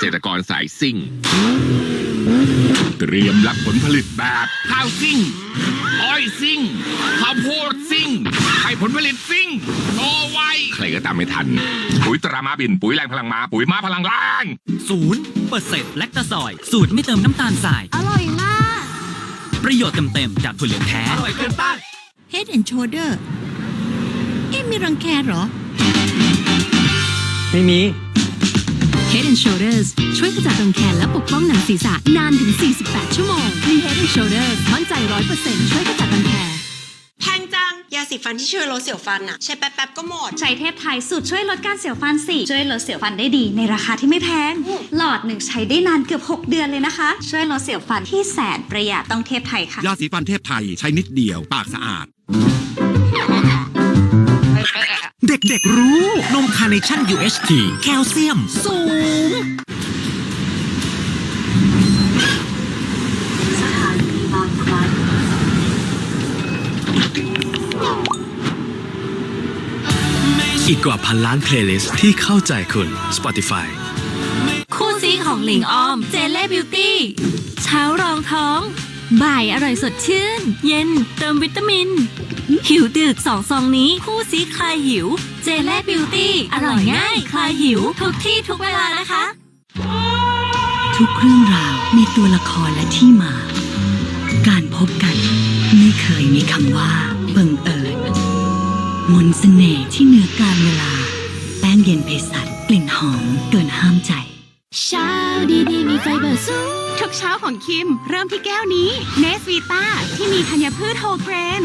ษตรกรสายซิ่ง เตรียมรับผลผลิตแบบข้าวซิ่ง อ้อยซิ่งข้าวโพดซิ่งให้ผลผลิตซิ่งโตไวใครก็ตามไม่ทัน ปุ๋ยตรามาบิน ปุ๋ยแรงพลังมาปุ๋ยมาพลังล่าง ศูนย์เปอร์เซ็นต์แลคตาซอย สูตรไม่เติมน้ำตาลทราย อร่อยมาก ประโยชน์เต็มๆจากถั่วเหลืองแท้ อร่อยเกินต้าน Head and Shoulder เอ๊ะมีรังแคเหรอ ไม่มี Head and Shoulders ช่วยขจัดรังแคและปกป้องหนังศีรษะนานถึง 48 ชั่วโมงมี Head and Shoulders มั่นใจ 100%ช่วยขจัดรังแคแพงจัง ยาสีฟันที่ช่วยลดเสียวฟันอะใช้แป๊บๆก็หมด ใช้เทพไทยสูตรช่วยลดการเสียวฟันสิช่วยลดเสียวฟันได้ดีในราคาที่ไม่แพงหลอดหนึ่งใช้ได้นานเกือบ 6 เดือนเลยนะคะ ช่วยลดเสียวฟันที่แสนประหยัดต้องเทพไทยค่ะ ยาสีฟันเทพไทยใช้นิดเดียว ปากสะอาด เด็กๆรู้ นมคาร์เนชั่น UHT แคลเซียม สูงอีกกว่าพันล้านเพลย์ลิสต์ที่เข้าใจคุณ Spotify คู่ซีของหลิงออม เจเล่บิวตี้เช้ารองท้อง บ่ายอร่อยสดชื่น เย็นเติมวิตามิน หิวดึกสองซองนี้ คู่ซีคลายหิว เจเล่บิวตี้ อร่อยง่าย คลายหิว ทุกที่ทุกเวลานะคะ ทุกเรื่องราวมีตัวละครและที่มา การพบกัน ไม่เคยมีคำว่าบังเอิญมนต์เสน่ห์ที่เหนือการเวลา แป้งเย็นเพสัตกลิ่นหอมเกินห้ามใจ เช้าดีๆมีไฟเบอร์สูงทุกเช้าของคิม เริ่มที่แก้วนี้เนสวีต้าที่มีธัญพืชโฮลเกรน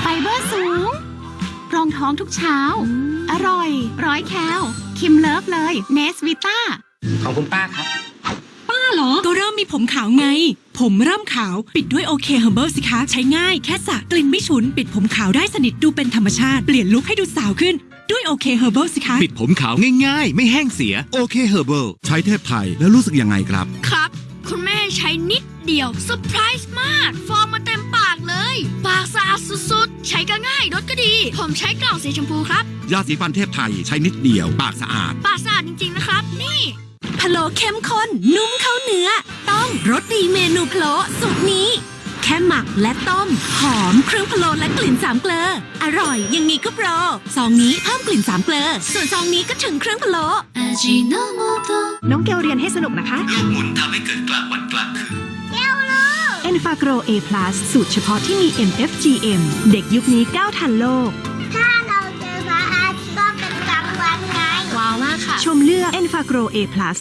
ไฟเบอร์สูง รองท้องทุกเช้า อร่อย ร้อยแคลคิมเลิฟเลยเนสวีต้าของคุณป้าครับเหรอ ก็เริ่มมีผมขาวไง ผมเริ่มขาวปิดด้วยโอเคเฮอร์เบิลสิคะ ใช้ง่ายแค่สระกลิ่นไม่ฉุน ปิดผมขาวได้สนิทดูเป็นธรรมชาติ เปลี่ยนลุคให้ดูสาวขึ้น ด้วยโอเคเฮอร์เบิลสิคะปิดผมขาวง่ายๆ ไม่แห้งเสียโอเคเฮอร์เบิลใช้เทพไทยแล้วรู้สึกยังไงครับ ครับ คุณแม่ใช้นิดเดียวเซอร์ไพรส์มาก ฟอร์มมาเต็มปากเลย ปากสะอาดสุดๆ ใช้ก็ง่ายรสก็ดี ผมใช้กล่องสีชมพูครับ ยาสีฟันเทพไทยใช้นิดเดียว ปากสะอาด ปากสะอาดจริงๆนะครับ นี่พะโล้เข้มข้นนุ่มเข้าเนื้อ ต้องรสดีเมนูพะโล้สูตรนี้ แค่หมักและต้ม หอมเครื่องพะโล้และกลิ่นสามเกลออร่อยอยังมีก็โปรซองนี้เพิ่มกลิ่นสามเกลอส่วนซองนี้ก็ถึงเครื่องพะโล้น้องเกลเรียนให้สนุกนะคะหมุนทำให้เกิดกลางวันกลางคืน e n f a g r o A+ สูตรเฉพาะที่มี MFGM เด็กยุคนี้ก้าวทันโลก ค่ะ ชมเลือก e n f a g r o A+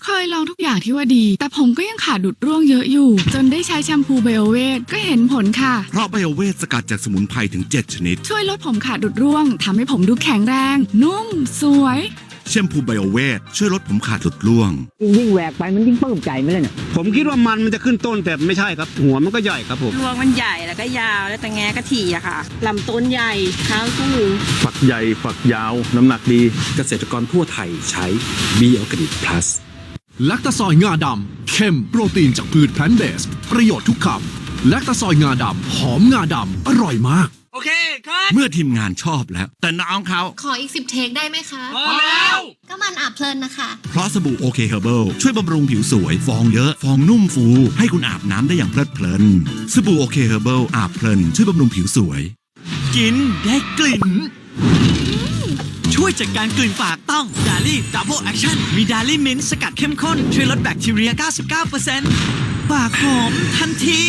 เคยลองทุกอย่างที่ว่าดี แต่ผมก็ยังขาดดุดร่วงเยอะอยู่ จนได้ใช้แชมพูไบโอเวทก็เห็นผลค่ะ เพราะไบโอเวทสกัดจากสมุนไพรถึง 7 ชนิด ช่วยลดผมขาดดุดร่วงทำให้ผมดูแข็งแรง นุ่ม สวย แชมพูไบโอเวทช่วยลดผมขาดหลุดร่วง ยิ่งแหวกไปมันยิ่งปลื้มใจไหมล่ะเนี่ยผมคิดว่ามันมันจะขึ้นต้นแต่ไม่ใช่ครับ หัวมันก็ใหญ่ครับผมรวงมันใหญ่แล้วก็ยาวแล้วแต่แงก็ถี่อะค่ะลำต้นใหญ่เท้าสูงฝักใหญ่ฝักยาว น้ำหนักดี เกษตรกรทั่วไทยใช้ b ีออร์แกนิกพลัสลักตาซอยงาดำเข้มโปรตีนจากพืชแพลนเบสประโยชน์ทุกคำลักตาซอยงาดำหอมงาดำอร่อยมาก โอเคครับเมื่อทีมงานชอบแล้ว แต่น้องเขา ขออีก 10 เทคได้ไหมคะ พอแล้ว ก็มันอาบเพลินนะคะ เพราะสบู่โอเคเฮอร์เบิลช่วยบำรุงผิวสวย ฟองเยอะ ฟองนุ่มฟู ให้คุณอาบน้ำได้อย่างเพลิดเพลิน สบู่โอเคเฮอร์เบิลอาบเพลิน ช่วยบำรุงผิวสวย กินได้กลิ่น ช่วยจัดการกลิ่นปากต้องดาลี่ดับเบิลแอคชั่นมีดาลี่มินสกัดเข้มข้น ช่วยลดแบคทีเรีย 99%ปากหอมทันที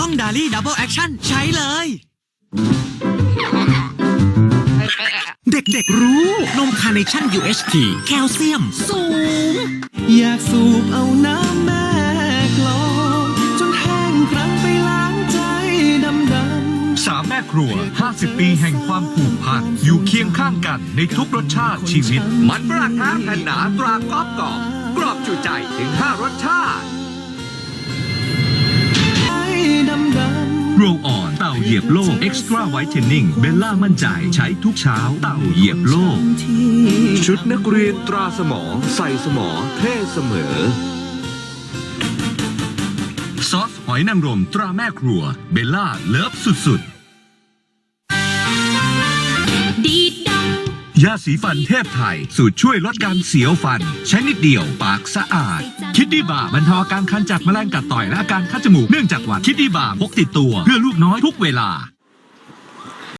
ต้องดาลี่ดับเบิลแอคชั่นใช้เลย เด็กๆรู้ นมคาร์เนชั่น UHT แคลเซียม สูง อยากสูบเอาน้ำแม่กลองจนแห้งครั้งไปล้างใจดำดำสามแม่ครัว 50 ปีแห่งความผูกพัน อยู่เคียงข้างกันในทุกรสชาติชีวิต มันฝรั่งท้าแผ่นหนาตรากรอบกรอบกรอบจุใจถึง 5 รสชาติดำ ดำโรลออนเต่าเหยียบโลก Extra Whitening เบลล่ามั่นใจใช้ทุกเช้า เต่าเหยียบโลก ชุดนักเรียนตราสมอ ใส่สมอ เท่เสมอ ซอสหอยนางรมตราแม่ครัว เบลล่าเลิฟสุดดี ยาสีฟันเทพไทย สูตรช่วยลดการเสียวฟัน ใช้นิดเดียวปากสะอาด คิดดีบาบรรเทาอาการคันจากแมลงกัดต่อยและอาการคัดจมูกเนื่องจากหวัดคิดดีบาพกติดตัว เพื่อลูกน้อยทุกเวลา